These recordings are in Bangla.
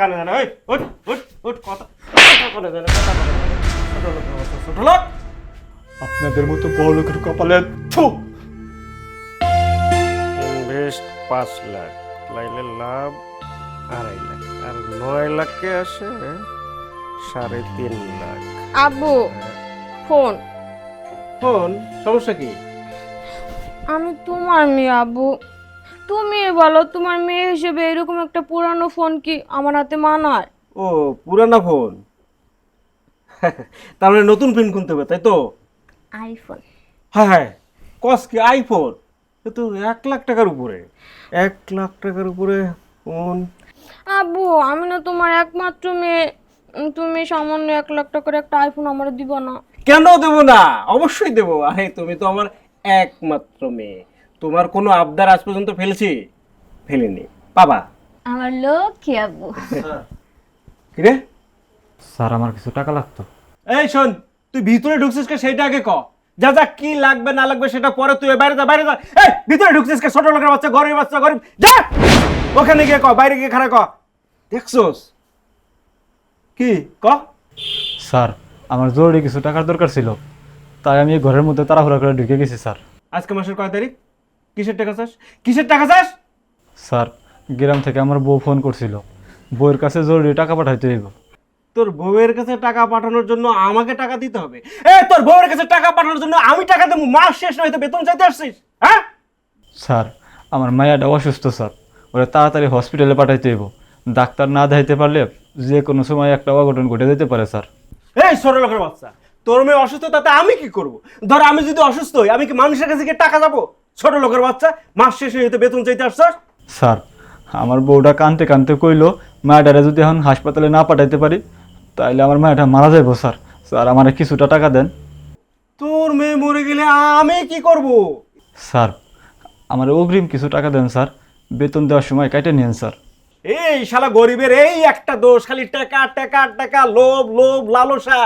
কানে জানে ওই উঠ উঠ উঠ কথা কথা কানে জানে কথা ছোট লোক ছোট লোক। আপনাদের মতো বড় লোকের কপালে থু। ইনভেস্ট পাঁচ লাখ লাইলে লাভ আড়াই লাখ আর নয় লাখে আসে সাড়ে তিন লাখ। আব্বু ফোন। ফোন সমস্যা কি? আমি তোমার মেয়ে আব্বু। তুমি বলো তোমার মেয়ে হিসেবে এরকম একটা পুরানো ফোন কি আমার হাতে মানায় ও পুরানা ফোন? তার মানে নতুন ফোন কিনতে হবে তাই তো? আইফোন। হ্যাঁ হ্যাঁ। কস কি আইফোন? এ তো এক লাখ টাকার উপরে। এক লাখ টাকার উপরে ফোন। আব্বু আমি না তোমার একমাত্র মেয়ে। তুমি সামান্য এক লাখ টাকার একটা আইফোন আমার দিব না। কেন দেবো না? অবশ্যই দেবো। আরে তুমি তো আমার একমাত্র মেয়ে। তোমার কোনো আবদার আজ পর্যন্ত ফেলছি? ফেলিনি। বাবা। আমার লক্ষ্মী আব্বু। কিরে? স্যার আমার কিছু টাকা লাগতো। এই শোন তুই ভিতরে ঢুকছিস কে সেইটা আগে ক। যা যা কি লাগবে না লাগবে সেটা পরে তুই বাইরে যা বাইরে যা। এই ভিতরে ঢুকছিস কে? ছোট লোকের বাচ্চা গরিব বাচ্চা গরিব। যা! ওখানে গিয়ে ক বাইরে গিয়ে খারাপ ক। দেখছোস? কি? ক? স্যার আমার জরুরি কিছু টাকার দরকার ছিল। তাই আমি ঘরের মধ্যে তাড়াহুড়া করে ঢুকে গেছি স্যার। আজকে মাসের কয় তারিখ? কিসের টাকা চাস? কিসের টাকা চাস? স্যার গ্রাম থেকে আমার বউ ফোন করছিল। বউয়ের কাছে জরুরি টাকা পাঠাইতে হইব। তোর বউয়ের কাছে টাকা পাঠানোর জন্য আমাকে টাকা দিতে হবে। এ তোর বউয়ের কাছে টাকা পাঠানোর জন্য আমি টাকা দেবো মাস শেষ নয় তো বেতন চাইতে আসছিস হ্যাঁ? স্যার আমার মায়াটা অসুস্থ স্যার। ওরা তাড়াতাড়ি হসপিটালে পাঠাইতে হইব। ডাক্তার না দেখাইতে পারলে যে কোনো সময় একটা অঘটন ঘটে যেতে পারে স্যার। এই ছোট লোকের বাচ্চা তোর মেয়ে অসুস্থ তাতে আমি কি করব? ধর আমি যদি অসুস্থ হই আমি কি মানুষের কাছে গিয়ে টাকা যাব? ছোট লোকের বাচ্চা মাস শেষে যেতে বেতন চাইতে আসছিস? স্যার আমার বউটা কানতে কানতে কইলো মায়াটারে যদি এখন হাসপাতালে না পাঠাইতে পারি তাইলে আমার মায়াটা মারা যাইব স্যার। স্যার আমার কিছুটা টাকা দেন। তোর মেয়ে মরে গেলে আমি কি করব? স্যার আমার অগ্রিম কিছু টাকা দেন স্যার। বেতন দেওয়ার সময় কেটে নিন স্যার। এই শালা গরিবের এই একটা দোষ খালি টাকা টাকা টাকা লোভ লোভ লালসা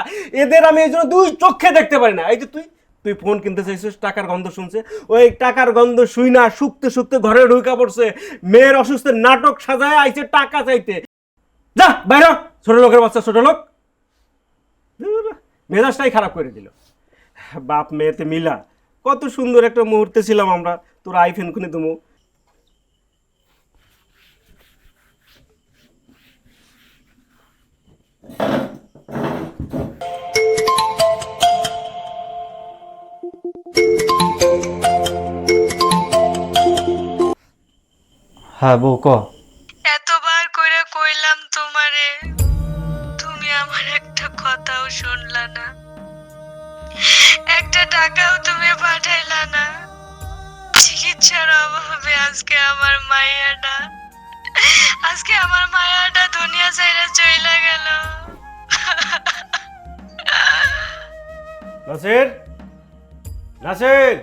এদের আমি এই জন্য দুই চোখে দেখতে পারি না। এই যে তুই তুই ফোন কিনতে চাইছিস, টাকার গন্ধ শুনছে। ওই টাকার গন্ধ শুই না, শুকতে শুকতে ঘরে ঢুকা পড়ছে। মেয়ের অসুস্থের নাটক সাজায় আইছে টাকা চাইতে। যা, বাইর ছোট লোকের বাচ্চা, ছোট লোক। মেজাজটাই খারাপ করে দিল। বাপ মেয়েতে মিলা, কত সুন্দর একটা মুহূর্তে ছিলাম আমরা। তোর আইফেন খুনে তুমি হ্যাঁ বউ ক? এতবার কইরা কইলাম তোমারে। তুমি আমার একটা কথাও শুনলা না। একটা টাকাও তুমি পাঠাইলা না। চিকিৎসার অভাবে আজকে আমার মাইয়াটা আজকে আমার মায়াটা দুনিয়া ছেড়ে চইলা গেল। নাসির নাসির!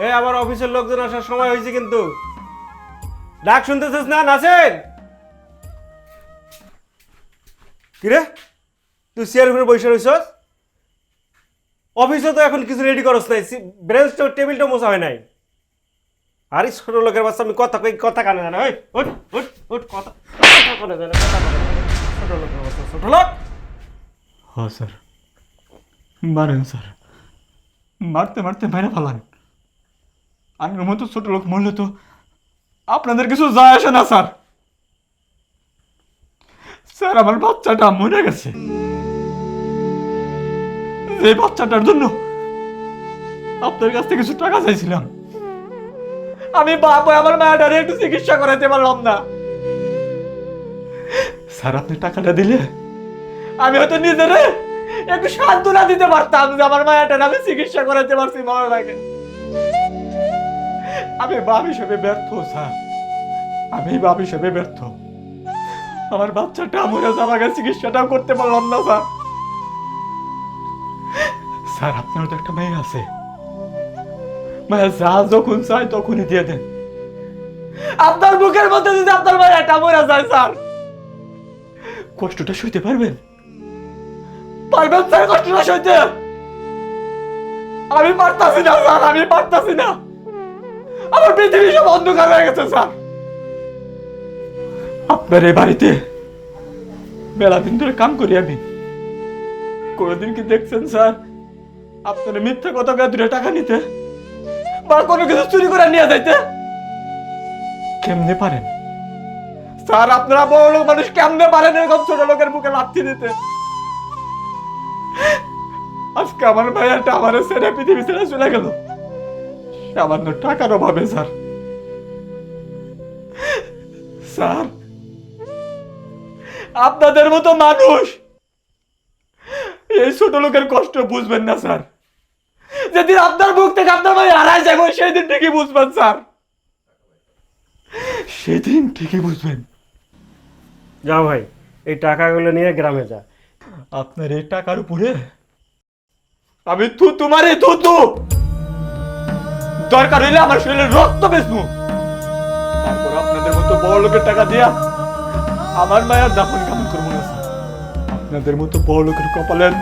এ আমার অফিসের লোকজন আসার সময় হয়েছে কিন্তু। ডাক শুনতেছিস না, নাসির? কিরে? তুই চেয়ার উপরে বসে রইছস? অফিসে তো এখন কিছু রেডি করস নাই ব্রেঞ্চ টেবিলটা মোছা হয় নাই। আরে ছোট লোকের বাচ্চা, আমি কথা কই, কথা কানে জানে, ওই উঠ উঠ উঠ কথা কথা কানে জানে, কথা কানে ছোট লোকের বাচ্চা, ছোট লোক। হ্যাঁ স্যার। মারেন স্যার। মারতে মারতে মেরে ফেলান আমার মতো ছোট লোক, মরলে তো আপনাদের কিছু যায় আসে না, স্যার। স্যার, আমার বাচ্চাটা মরে গেছে। যে বাচ্চাটার জন্য আপনার কাছ থেকে কিছু টাকা চাইছিলাম, আমি বাবা, আমার মায়াটারে একটু চিকিৎসা করাতে পারলাম না। স্যার, আপনি টাকাটা দিলে আমি হয়তো নিজেরে একটু সান্ত্বনা দিতে পারতাম যে আমার মায়াটা আমি চিকিৎসা করাতে পারছি মরার আগে আমি বাপ হিসেবে ব্যর্থ, স্যার। আমি বাপ হিসেবে ব্যর্থ। আমার বাচ্চাটা মরে যাওয়ার চিকিৎসাটাও করতে পারলাম না, স্যার। স্যার আপনার তো একটা মেয়ে আছে। মায়া যা যখন চাই তখনই দিয়ে দেন। আপনার বুকের মধ্যে যদি আপনার মায়াটা মরে যায়, স্যার, কষ্টটা সইতে পারবেন? পারবেন, স্যার, কষ্টটা সইতে। আমি পারতাছি না, স্যার, আমি পারতাছি না। আমার পৃথিবী সব অন্ধকার হয়ে গেছে, স্যার। আপনার এই বাড়িতে মেলা দিন ধরে কাম করি আমি। কোনোদিন কি দেখছেন, স্যার? আপনার মিথ্যা কথা কয়ে দূরে টাকা নিতে, বা কোনো কিছু চুরি করে নিয়ে যাইতে? কেমনে পারেন? স্যার, আপনারা বড় লোক মানুষ, কেমনে পারেন এরকম ছোট লোকের বুকে লাথি দিতে? আজকে আমার ভাইয়াটা আমার ছেড়ে পৃথিবী ছেড়ে চলে গেল। সামান্য টাকার অভাবে স্যার। স্যার আপনাদের মতো মানুষ এই ছোট লোকের কষ্ট বুঝবেন না স্যার। যেদিন আপনার মুখ থেকে আপনার ভাই হারায় যাব সেই দিন ঠিকই বুঝবেন স্যার। সেদিন ঠিকই বুঝবেন। যাও ভাই এই টাকাগুলো নিয়ে গ্রামে যা। আপনার এই টাকার উপরে আমি তু তোমারে তু তু দরকার হইলে আমার শরীরে রক্ত বেচবো তারপর আপনাদের মতো বড় লোকের টাকা দিয়া আমার মায়ের দাফন কামন করব না। আপনাদের মতো বড় লোকের কপালের